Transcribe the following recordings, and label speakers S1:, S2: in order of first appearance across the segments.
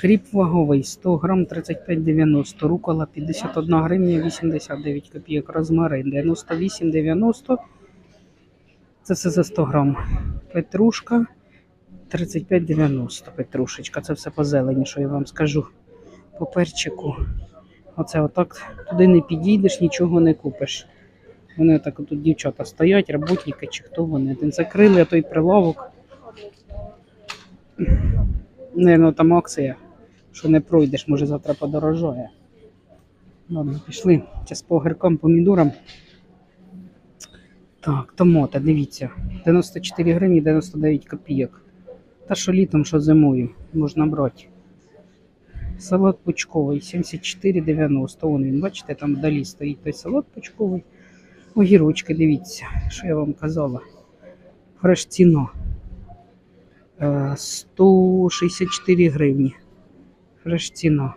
S1: Кріп ваговий 100 грам 35,90, рукола 51 гривня 89 копійок, розмарин 98,90. Це все за 100 грам. Петрушка 35,90. Петрушечка. Це все по зелені, що я вам скажу. По перчику. Оце отак туди не підійдеш, нічого не купиш. Вони так тут дівчата стоять, роботники чи хто вони. Один закрили той прилавок. Наверно, там акція, що не пройдеш, може завтра подорожає. Ладно, пішли. Зараз по огіркам, помідорам. Так, томата, дивіться. 94 гривні 99 копійок. Та що літом, що зимою можна брати. Салат пучковий 74,90. Вон він, бачите, там вдалі стоїть той салат пучковий. Огірочки, дивіться, що я вам казала. Фреш ціно. Е, 164 гривні. Фреш ціна.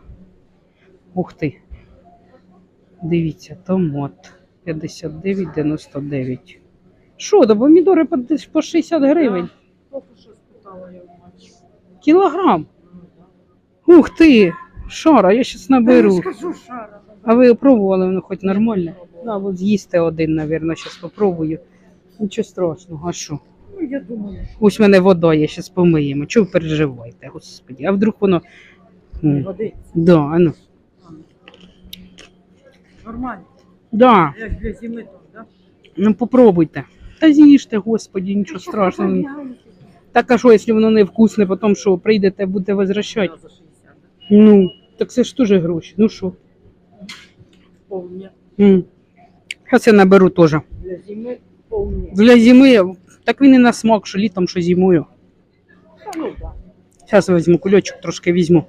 S1: Ух ти. Дивіться, томат 59,99. Що, до помідори по, 60 гривень? Кілограм. Ух ти! Шара, я щас наберу. А ви пробували воно хоч нормально? Да, от з'їсти один, напевно, зараз спробую. Нічого страшного, а що?
S2: Ну, я думаю,
S1: Ось в мене вода, я зараз помиємо. Чого ви переживаєте, господі? А вдруг воно. М,
S2: годиться.
S1: Да, а ну.
S2: Нормально.
S1: Да,
S2: Як для зими то, да?
S1: ну попробуйте. Та з'їжте, господі, нічого страшного. Так а що, якщо воно не вкусне, потім що прийдете, будете возвращати?
S2: За 60. да?
S1: Ну, так це ж теж гроші. Ну що?
S2: Повні.
S1: М. Зараз я наберу теж.
S2: Для зими повні.
S1: Для зими, так він і на смак, що літом, що зимою.
S2: Та ну так.
S1: Зараз візьму кульочок, трошки візьму.